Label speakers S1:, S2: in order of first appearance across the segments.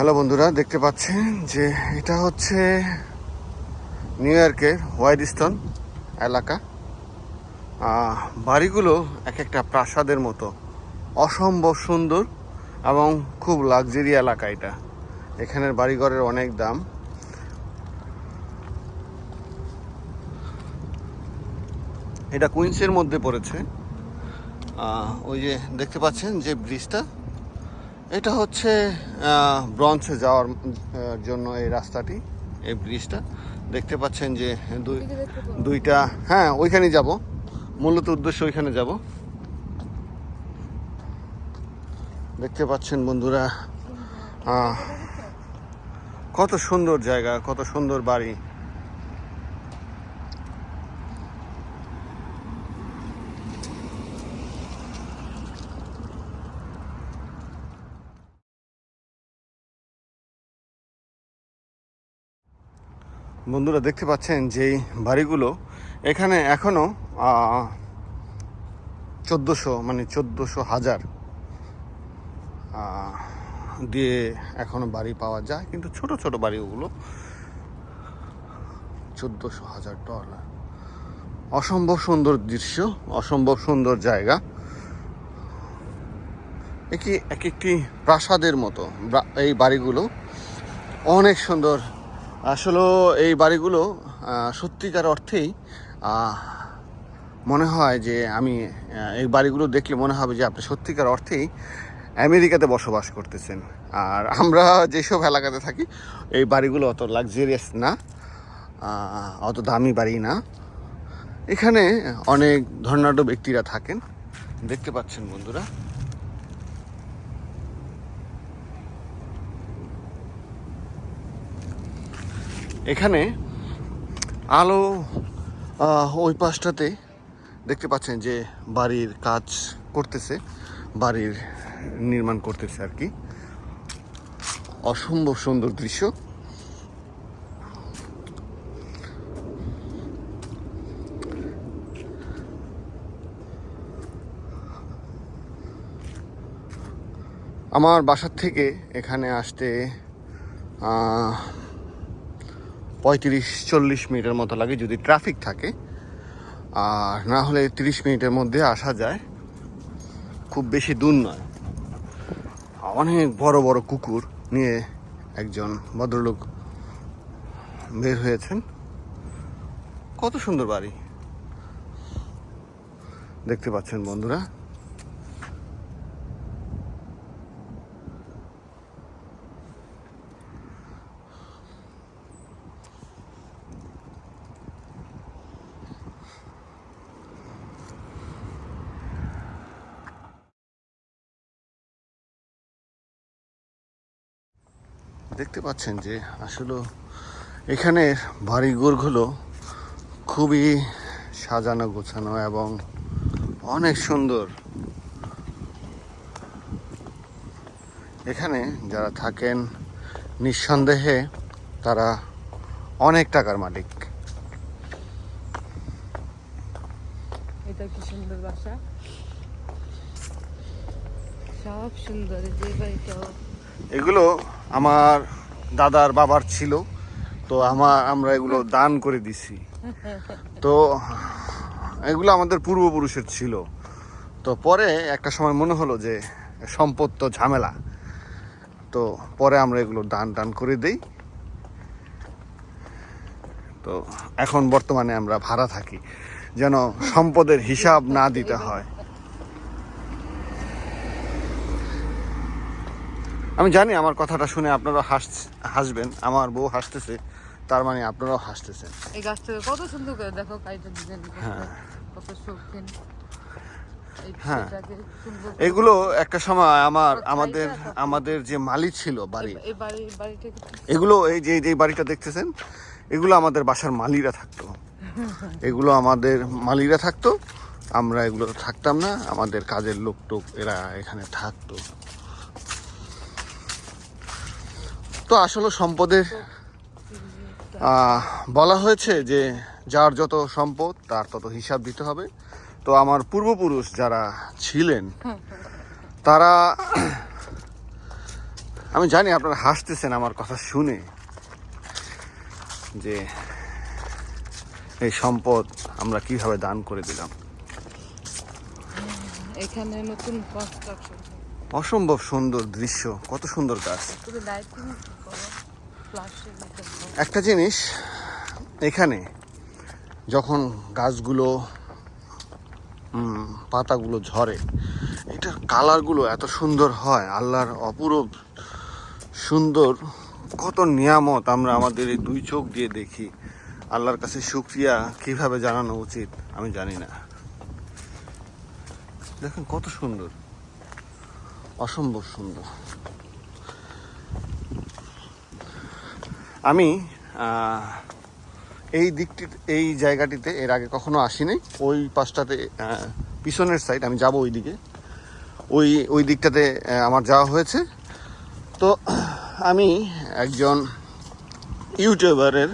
S1: Hello বন্ধুরা, দেখতে পাচ্ছেন যে এটা হচ্ছে নিউ ইয়র্কের হোয়াইট স্টোন এলাকা বাড়িগুলো এক একটা প্রাসাদের মতো। অসম্ভব সুন্দর এবং খুব লাক্সারি এলাকা এটা। এখানের বাড়িঘরের অনেক দাম। এটা কুইন্সের মধ্যে পড়েছে। ওই যে দেখতে পাচ্ছেন যে ব্রিজটা। এটা হচ্ছে ব্রঞ্চে যাওয়ার জন্য এই রাস্তাটি এই ব্রিজটা। দেখতে পাচ্ছেন যে দুই দুইটা হ্যাঁ ওইখানে যাব। মূলত উদ্দেশ্য ওইখানে যাব। দেখতে পাচ্ছেন বন্ধুরা কত সুন্দর জায়গা কত সুন্দর বাড়ি। বন্ধুরা দেখতে পাচ্ছেন যে বাড়িগুলো, এখানে এখনও চোদ্দোশো মানে চোদ্দোশো হাজার দিয়ে এখনও বাড়ি পাওয়া যায়। কিন্তু ছোট ছোট বাড়ি ওগুলো চোদ্দোশো হাজার ডলার অসম্ভব সুন্দর দৃশ্য, অসম্ভব সুন্দর জায়গা। একই এক একটি প্রাসাদের মতো এই বাড়িগুলো। অনেক সুন্দর আসলে এই বাড়িগুলো সত্যিকার অর্থেই মনে হয় যে আমি এই বাড়িগুলো দেখলে মনে হবে যে আপনি সত্যিকার অর্থেই আমেরিকাতে বসবাস করতেছেন। আর আমরা যেসব এলাকাতে থাকি, এই বাড়িগুলো অত লাক্সারিয়াস না অত দামি বাড়ি না। এখানে অনেক ধর্নাঢ্য ব্যক্তিরা থাকেন। দেখতে পাচ্ছেন বন্ধুরা। এখানে আলো ওই পাশটাতে দেখতে পাচ্ছেন যে বাড়ির কাজ করতেছে, বাড়ির নির্মাণ করতেছে আর কি। অসম্ভব সুন্দর দৃশ্য। আমার বাসার থেকে এখানে আসতে পঁয়ত্রিশ, চল্লিশ মিনিটের মতো লাগে যদি ট্রাফিক থাকে। আর না হলে তিরিশ মিনিটের মধ্যে আসা যায়। খুব বেশি দূর নয়। অনেক বড় বড় কুকুর নিয়ে একজন ভদ্রলোক বের হয়েছেন। কত সুন্দর বাড়ি। দেখতে পাচ্ছেন বন্ধুরা। দেখতে পাচ্ছেন যে আসলে এখানে বাড়িঘরগুলো খুবই সাজানো, গোছানো এবং অনেক সুন্দর। এখানে যারা থাকেন, নিঃসন্দেহে তারা অনেক টাকার মালিক।
S2: সুন্দর সব সুন্দর, যে বাড়িটাও
S1: এগুলো আমার দাদার বাবার ছিল তো আমার আমরা এগুলো দান করে দিছি। তো এগুলো আমাদের পূর্বপুরুষের ছিল। তো পরে একটা সময় মনে হলো যে সম্পদ তো ঝামেলা। তো পরে আমরা এগুলো দান টান করে দেই। তো এখন বর্তমানে আমরা ভাড়া থাকি যেন সম্পদের হিসাব না দিতে হয়। আমি জানি আমার কথাটা শুনে আপনারা হাস হাসবেন আমার বউ হাসতেছে তার মানে আপনারাও হাসতেছেন।
S2: এই গাছটাকে কত সুন্দর করে দেখো কাইটা ডিজাইন
S1: হ্যাঁ।
S2: কত শৌখিন।
S1: হ্যাঁ।
S2: সুন্দর
S1: এগুলো একটা সময় আমার আমাদের আমাদের যে মালি ছিল বাড়ি এগুলো এই যে যে বাড়িটা দেখতেছেন এগুলো আমাদের বাসার মালিরা থাকতো। এগুলো আমাদের মালিরা থাকতো আমরা এগুলো থাকতাম না আমাদের কাজের লোক টোক এরা এখানে থাকতো। তো আসলে সম্পদের বলা হয়েছে যে যার যত সম্পদ, তার তত হিসাব দিতে হবে। তো আমার পূর্বপুরুষ যারা ছিলেন, তারা, আমি জানি আপনারা হাসতেছেন আমার কথা শুনে, যে এই সম্পদ আমরা কীভাবে দান করে দিলাম।
S2: এখানে নতুন কনস্ট্রাকশন
S1: অসম্ভব সুন্দর দৃশ্য কত সুন্দর গাছ। একটা জিনিস এখানে যখন গাছগুলো পাতাগুলো ঝরে এটার কালারগুলো এত সুন্দর হয় আল্লাহর অপূরব সুন্দর কত নিয়ামত আমরা আমাদের এই দুই চোখ দিয়ে দেখি। আল্লাহর কাছে শুক্রিয়া কীভাবে জানানো উচিত আমি জানি না। দেখেন কত সুন্দর। অসম্ভব সুন্দর। আমি এই দিকটি, এই জায়গাটিতে এর আগে কখনো আসিনি। ওই পাশটাতে পিছনের সাইড আমি যাব ওই দিকে ওই ওই দিকটাতে আমার যাওয়া হয়েছে। তো, আমি একজন ইউটিউবারের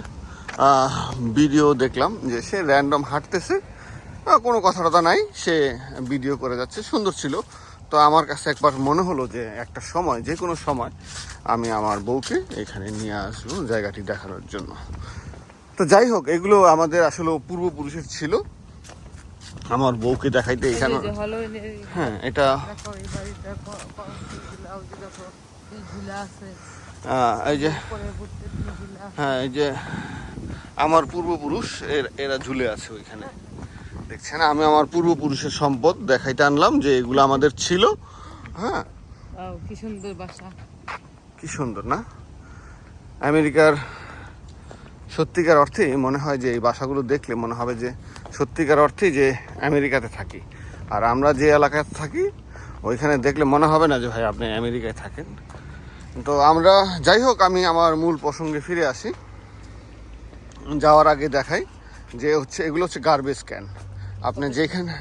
S1: ভিডিও দেখলাম যে সে র্যান্ডম হাঁটতেছে। কোনো কথা টথা নাই। সে ভিডিও করে যাচ্ছে। সুন্দর ছিল। তো আমার কাছে একবার মনে হলো যে একটা সময় যে কোনো সময় আমি আমার বউকে এখানে নিয়ে আসব জায়গাটি দেখানোর জন্য। তো যাই হোক এগুলো আমাদের আসলে পূর্বপুরুষের ছিল। আমার বউকে দেখাইতে এখানে হ্যাঁ এটা
S2: এই যে
S1: হ্যাঁ এই যে আমার পূর্বপুরুষ এর এরা ঝুলে আছে ওইখানে। দেখছেন আমি আমার পূর্বপুরুষের সম্পদ দেখাইতে আনলাম যে এগুলো আমাদের ছিল। হ্যাঁ?
S2: কি সুন্দর বাসা।
S1: কি সুন্দর না? আমেরিকার সত্যিকার অর্থে মনে হয় যে এই বাসাগুলো দেখলে মনে হবে যে সত্যিকার অর্থেই যে আমেরিকাতে থাকি। আর আমরা যে এলাকাতে থাকি ওইখানে দেখলে মনে হবে না যে ভাই আপনি আমেরিকায় থাকেন। তো আমরা যাই হোক আমি আমার মূল প্রসঙ্গে ফিরে আসি। যাওয়ার আগে দেখাই যে হচ্ছে এগুলো হচ্ছে গার্বেজ ক্যান আপনি যেখানে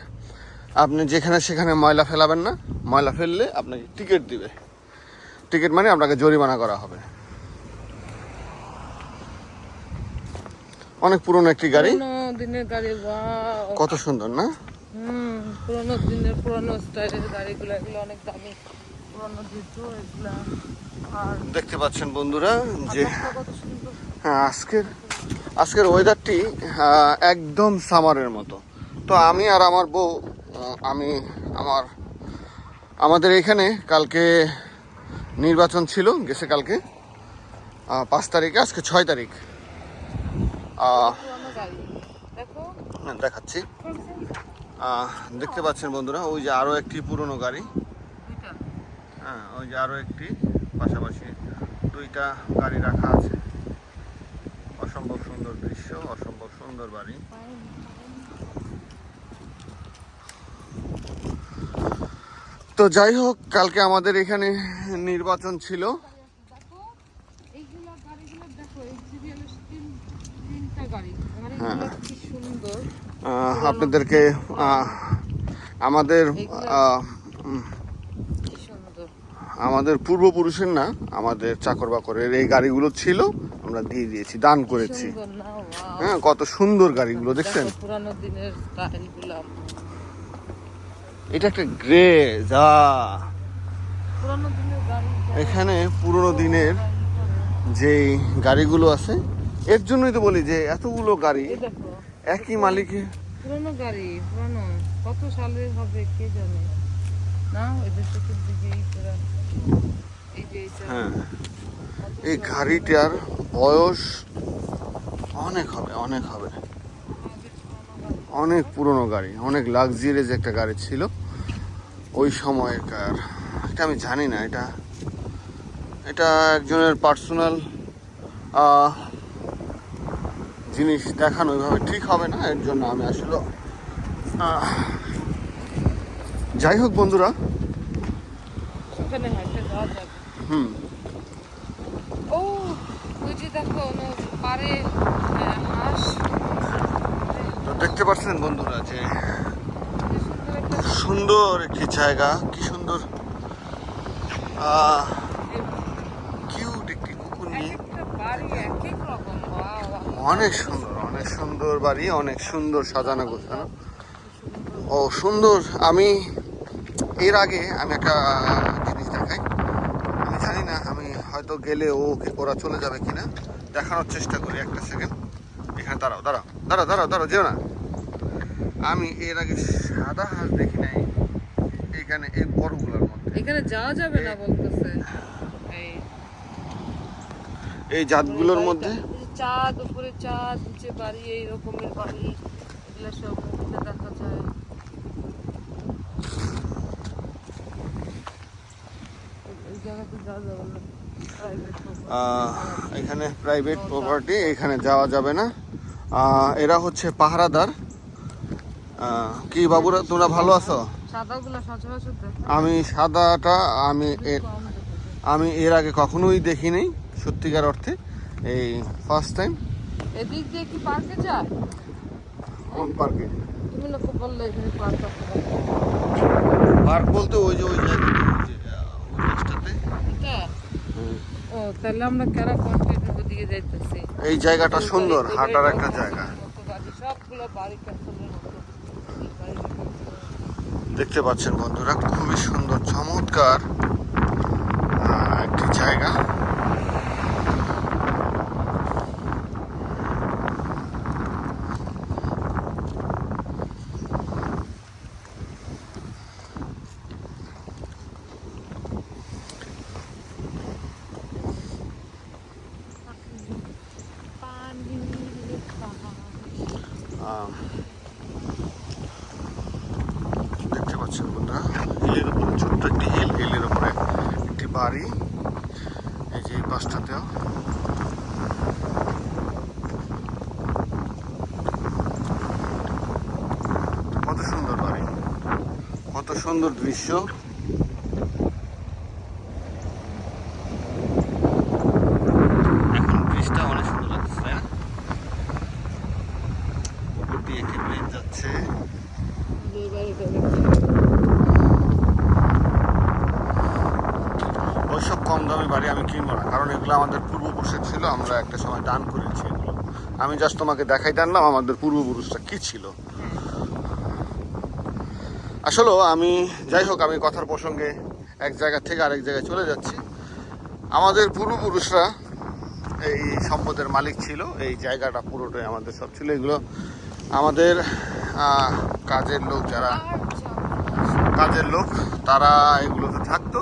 S1: আপনি যেখানে সেখানে ময়লা ফেলাবেন না ময়লা ফেললে আপনাকে টিকিট দিবে। টিকিট মানে আপনাকে জরিমানা করা হবে। অনেক পুরনো একটি গাড়ি।
S2: দিনের গাড়ি
S1: কত সুন্দর না?
S2: হুম পুরোনো দিনের পুরোনো স্টাইলের গাড়িগুলো এগুলো অনেক দামি। পুরোনো যুদ্ধ এগুলা। আর
S1: দেখতে পাচ্ছেন বন্ধুরা যে হ্যাঁ আজকের আজকের ওয়েদারটি একদম সামারের মতো। তো আমি আর আমার বউ আমি আমার আমাদের এখানে কালকে নির্বাচন ছিল গেছে কালকে পাঁচ তারিখে আজকে ছয় তারিখ। হ্যাঁ, দেখাচ্ছি। দেখতে পাচ্ছেন বন্ধুরা ওই যে আরও একটি পুরনো গাড়ি। হ্যাঁ ওই যে আরও একটি পাশাপাশি দুইটা গাড়ি রাখা আছে। অসম্ভব সুন্দর দৃশ্য অসম্ভব সুন্দর বাড়ি। তো যাই হোক কালকে আমাদের এখানে নির্বাচন ছিল। হ্যাঁ। আপনাদেরকে আমাদের আমাদের পূর্বপুরুষের না আমাদের চাকর বাকরের এই গাড়িগুলো ছিল আমরা দিয়ে দিয়েছি দান করেছি। হ্যাঁ কত সুন্দর গাড়িগুলো দেখছেন?
S2: পুরানো দিনের
S1: এটা একটা গ্রে যা।
S2: পুরানো
S1: এখানে পুরনো দিনের যেই গাড়িগুলো আছে এর জন্যই তো বলি যে এতগুলো গাড়ি একই মালিকে
S2: পুরানো গাড়ি পুরানো। কত সালের হবে কে জানে? না যে যে এইটা।
S1: হ্যাঁ। এই গাড়িটার বয়স অনেক হবে অনেক হবে। অনেক পুরনো গাড়ি অনেক লাক্সারিয়াস একটা গাড়ি ছিল। ওই সময়কার এটা আমি জানি না এটা এটা একজনের পার্সোনাল জিনিস দেখানো ওইভাবে ঠিক হবে না এর জন্য আমি আসলে যাই হোক বন্ধুরা। হুম।
S2: ও ওই যে দেখো পারে হাঁস।
S1: দেখতে পাচ্ছেন বন্ধুরা যে
S2: সুন্দর একটি
S1: জায়গা, কি সুন্দর। কিউট একটি কুকুর। নিয়ে অনেক সুন্দর অনেক সুন্দর বাড়ি, অনেক সুন্দর সাজানো গোছানো। ও, সুন্দর। আমি এর আগে আমি একটা জিনিস দেখাই। আমি জানি না, আমি হয়তো গেলে ও ওরা চলে যাবে কিনা। দেখানোর চেষ্টা করি একটা সেকেন্ড এখানে দাঁড়াও দাঁড়াও দাঁড়াও দাঁড়াও দাঁড়াও, যেও না। আমি এর আগে সাদা হাঁস দেখি নাই এখানে এই বড়গুলোর মধ্যে।
S2: এখানে যাওয়া যাবে না বলতেছে। এই
S1: এই জাতগুলোর মধ্যে?
S2: চাঁদ উপরে চাঁদ নিচে বাড়ি এই রকমের বাড়ি এগুলো সব দেখা যায়।
S1: এখানে প্রাইভেট প্রপার্টি এখানে যাওয়া যাবে না। এরা হচ্ছে পাহারাদার। কি বাবুরা তোমরা ভালো আছো? আমি সাদাটা আমি আমি এর আগে কখনোই দেখিনি সত্যিকার অর্থে এই ফার্স্ট টাইম
S2: এদিক দিয়ে কি পার্কে যায়?
S1: কোন পার্কে?
S2: তুমি না বললে এখানে পার্ক আছে।
S1: পার্ক বলতে ওই যে ওই।
S2: ও তাহলে আমরা যাইতেছি?
S1: এই জায়গাটা সুন্দর হাঁটার একটা জায়গা।
S2: সবগুলো বাড়ি ক্যাসেলের মতো এই বাড়িটা ক্যাসেলের।
S1: দেখতে পাচ্ছেন বন্ধুরা খুবই সুন্দর চমৎকার আহ, একটি জায়গা আহ, দেখতে পাচ্ছেন বন্ধুরা হিলের উপরে ছোট্ট একটি হিল হিলের উপরে একটি বাড়ি এই যে এই পাশটাতেও কত সুন্দর বাড়ি কত সুন্দর দৃশ্য। এখন ব্রিজটা অনেক সুন্দর লাগছে না উপর দিয়ে একটি যাচ্ছে। ওইসব কম দামি বাড়ি আমি কিনবো না কারণ এগুলো আমাদের পূর্বপুরুষের ছিল আমরা একটা সময় দান করেছি এগুলো। আমি জাস্ট তোমাকে দেখাই জানলাম আমাদের পূর্বপুরুষটা কি ছিল। আসলে আমি যাই হোক, আমি কথার প্রসঙ্গে এক জায়গা থেকে আরেক জায়গায় চলে যাচ্ছি। আমাদের পূর্বপুরুষরা এই সম্পদের মালিক ছিল, এই জায়গাটা পুরোটাই আমাদের সব ছিল। এগুলো আমাদের কাজের লোক যারা, কাজের লোক, তারা এগুলোতে থাকতো।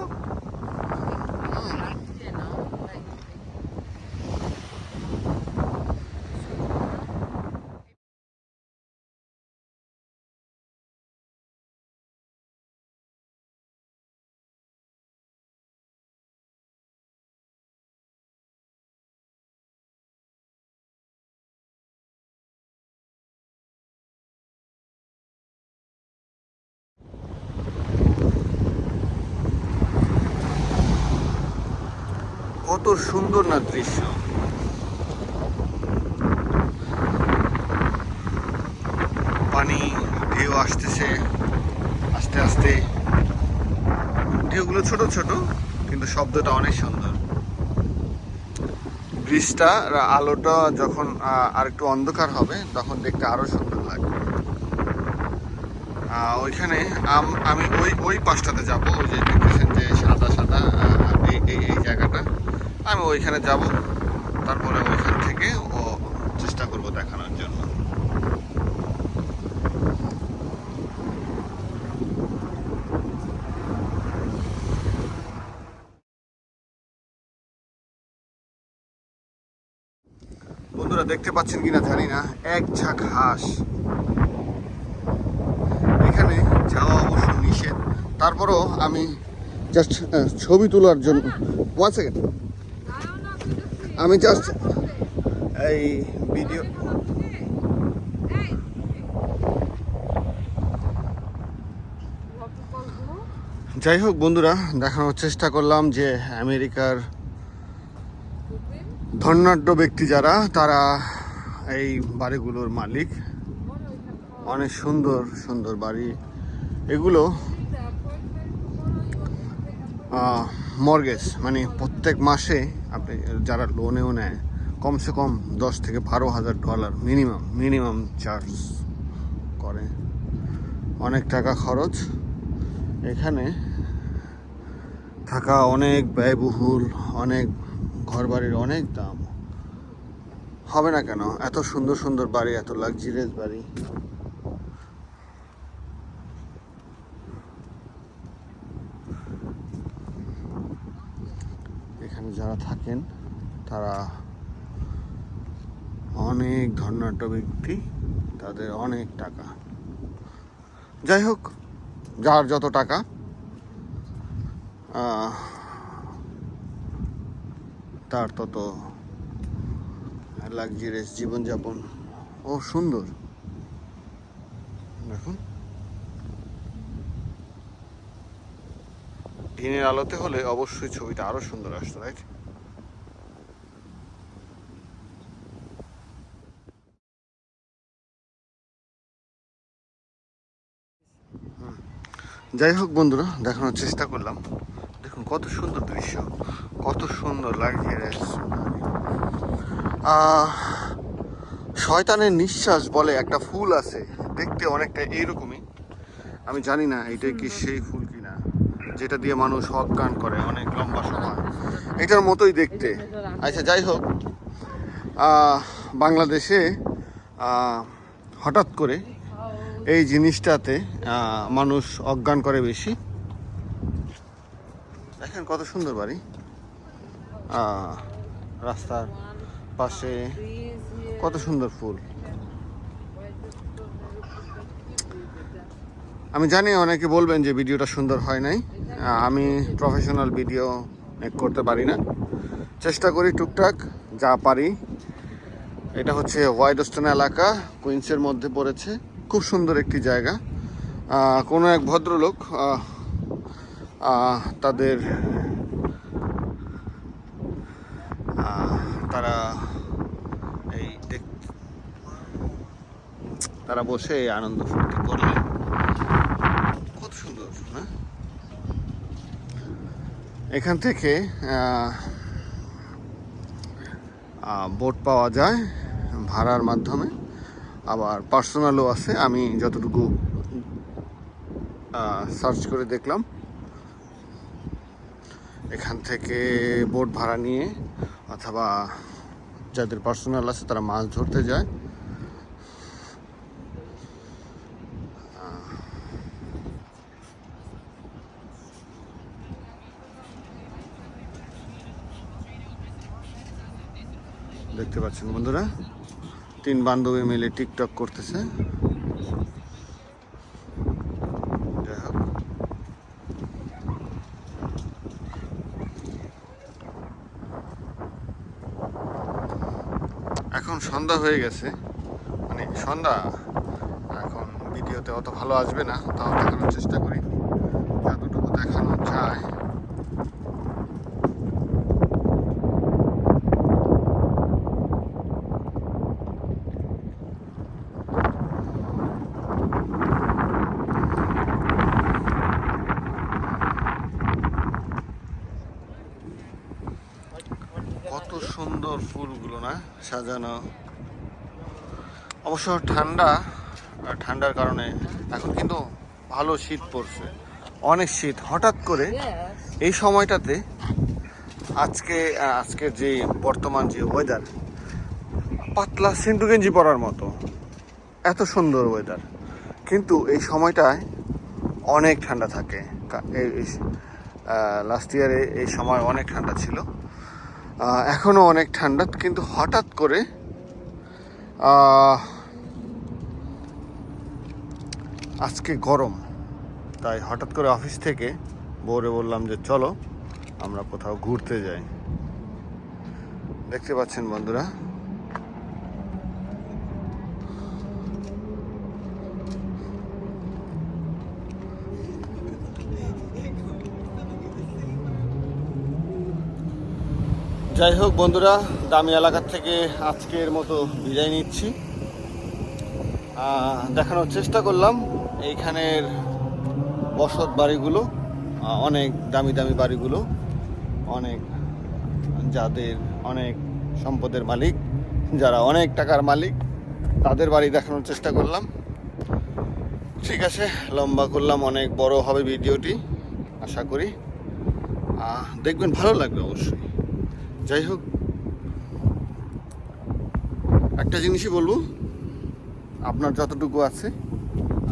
S1: কত সুন্দর না দৃশ্য। পানি, ঢেউ আসতেছে, আস্তে আস্তে। ঢেউগুলো ছোট ছোট, কিন্তু শব্দটা অনেক সুন্দর। ব্রিজটা আলোটা যখন আর একটু অন্ধকার হবে, তখন দেখতে আরও সুন্দর লাগবে। ওইখানে আম- ওই ওই পাশটাতে যাব, ওই যে দেখতেছেন যে সাদা সাদা এই জায়গাটা। আমি ওইখানে যাব, তারপরে ওইখান থেকে ও চেষ্টা করব দেখানোর জন্য। বন্ধুরা, দেখতে পাচ্ছেন কিনা জানি না, এক ঝাঁক হাঁস। এখানে যাওয়া অবশ্য নিষেধ। তারপরও আমি জাস্ট ছবি তোলার জন্য ওয়ান সেকেন্ড আমি জাস্ট এই ভিডিও যাই হোক বন্ধুরা, দেখানোর চেষ্টা করলাম যে আমেরিকার ধনাঢ্য ব্যক্তি যারা, তারা এই বাড়িগুলোর মালিক। অনেক সুন্দর সুন্দর বাড়ি। এগুলো মর্গেজ মানে প্রত্যেক মাসে আপনি যারা লোনেও নেয়, কমসে কম দশ থেকে বারো হাজার ডলার মিনিমাম মিনিমাম চার্জ করে। অনেক টাকা খরচ। এখানে থাকা অনেক ব্যয়বহুল, অনেক ঘরবাড়ির অনেক দাম। হবে না কেন? এত সুন্দর সুন্দর বাড়ি, এত লাক্সারিয়াস বাড়ি। এখানে যারা থাকেন, তারা অনেক ধর্নাঢ্য ব্যক্তি, তাদের অনেক টাকা। যাই হোক, যার যত টাকা তার তত লাক্সারিয়াস জীবনযাপন। ও সুন্দর। দেখুন। দিনের আলোতে হলে অবশ্যই ছবিটা আরও সুন্দর আসতো রাইট যাই হোক বন্ধুরা দেখানোর চেষ্টা করলাম। দেখুন কত সুন্দর দৃশ্য কত সুন্দর লাগছে শয়তানের নিঃশ্বাস বলে একটা ফুল আছে দেখতে অনেকটা এইরকমই। আমি জানি না এটা কি সেই ফুল কিনা। যেটা দিয়ে মানুষ অজ্ঞান করে অনেক লম্বা সময়। এটার মতোই দেখতে। আচ্ছা যাই হোক বাংলাদেশে হঠাৎ করে এই জিনিসটাতে মানুষ অজ্ঞান করে বেশি। দেখেন কত সুন্দর বাড়ি। রাস্তার পাশে কত সুন্দর ফুল। আমি জানি অনেকে বলবেন যে ভিডিওটা সুন্দর হয় নাই। আমি প্রফেশনাল ভিডিও মেক করতে পারি না। চেষ্টা করি টুকটাক, যা পারি। এটা হচ্ছে ওয়াইডস্টোন এলাকা কুইন্সের মধ্যে পড়েছে। খুব সুন্দর একটি জায়গা। কোনো এক ভদ্রলোক তাদের তারা এই তারা বসে আনন্দ ফুর্তি করলেন কত সুন্দর না এখান থেকে বোট পাওয়া যায় ভাড়ার মাধ্যমে। আবার পার্সোনালও আছে, আমি যতটুকু সার্চ করে দেখলাম। এখান থেকে বোট ভাড়া নিয়ে অথবা যাদের পার্সোনাল আছে তারা মাছ ধরতে যায় দেখতে পাচ্ছেন বন্ধুরা। তিন বান্ধবী মিলে টিকটক করতেছে। এখন সন্ধ্যা হয়ে গেছে। মানে সন্ধ্যা। এখন ভিডিওতে অত ভালো আসবে না, তাও দেখানোর চেষ্টা করি যতটুকু দেখানো যায় কত সুন্দর ফুলগুলো না সাজানো। অবশ্য ঠান্ডা ঠান্ডার কারণে এখন কিন্তু ভালো শীত পড়ছে। অনেক শীত। হঠাৎ করে এই সময়টাতে আজকে, আজকের যে বর্তমান যে ওয়েদার পাতলা সিন্টু গেঞ্জি পরার মতো। এত সুন্দর ওয়েদার কিন্তু এই সময়টায় অনেক ঠান্ডা থাকে। লাস্ট ইয়ারে এই সময় অনেক ঠান্ডা ছিল। আহ, এখনও অনেক ঠান্ডা কিন্তু হঠাৎ করে আজকে গরম। তাই হঠাৎ করে অফিস থেকে বউরে বললাম যে চলো আমরা কোথাও ঘুরতে যাই। দেখতে পাচ্ছেন বন্ধুরা যাই হোক বন্ধুরা, দামি এলাকার থেকে আজকের মতো বিদায় নিচ্ছি। দেখানোর চেষ্টা করলাম, এইখানের বসত বাড়িগুলো অনেক দামি দামি বাড়িগুলো, অনেক যাদের অনেক সম্পদের মালিক, যারা অনেক টাকার মালিক, তাদের বাড়ি দেখানোর চেষ্টা করলাম। ঠিক আছে, লম্বা করলাম, অনেক বড় হবে ভিডিওটি, আশা করি। দেখবেন ভালো লাগবে অবশ্যই। যাই হোক একটা জিনিসই বলব, আপনার যতটুকু আছে,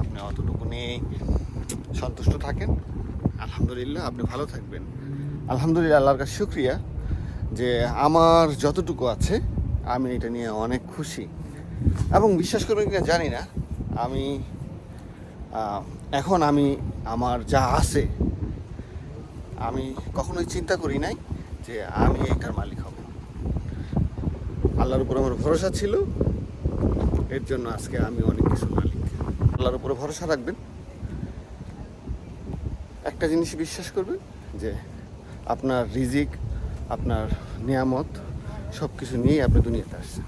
S1: আপনি অতটুকু নিয়ে সন্তুষ্ট থাকেন। আলহামদুলিল্লাহ, আপনি ভালো থাকবেন। আলহামদুলিল্লাহ, আল্লাহর কাছে শুক্রিয়া যে আমার যতটুকু আছে, আমি এটা নিয়ে অনেক খুশি। এবং বিশ্বাস করবেন কিনা জানি না, আমি এখন আমি, আমার যা আছে, আমি কখনোই চিন্তা করি নাই। যে আমি এটার মালিক হব। আল্লাহর উপর আমার ভরসা ছিল, এর জন্য আজকে আমি অনেক কিছু মালিক। আল্লাহর উপরে ভরসা রাখবেন। একটা জিনিস বিশ্বাস করবেন, যে আপনার রিজিক, আপনার নিয়ামত সব কিছু নিয়েই আপনি দুনিয়াতে আসছেন।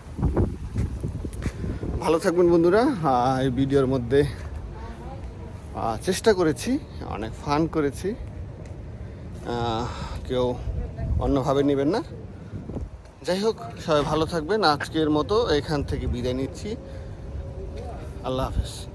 S1: ভালো থাকবেন বন্ধুরা। এই ভিডিওর মধ্যে চেষ্টা করেছি, অনেক ফান করেছি। কেউ অন্যভাবে নেবেন না। যাই হোক, সবাই ভালো থাকবেন। আজকের মতো এখান থেকে বিদায় নিচ্ছি। আল্লাহ হাফেজ।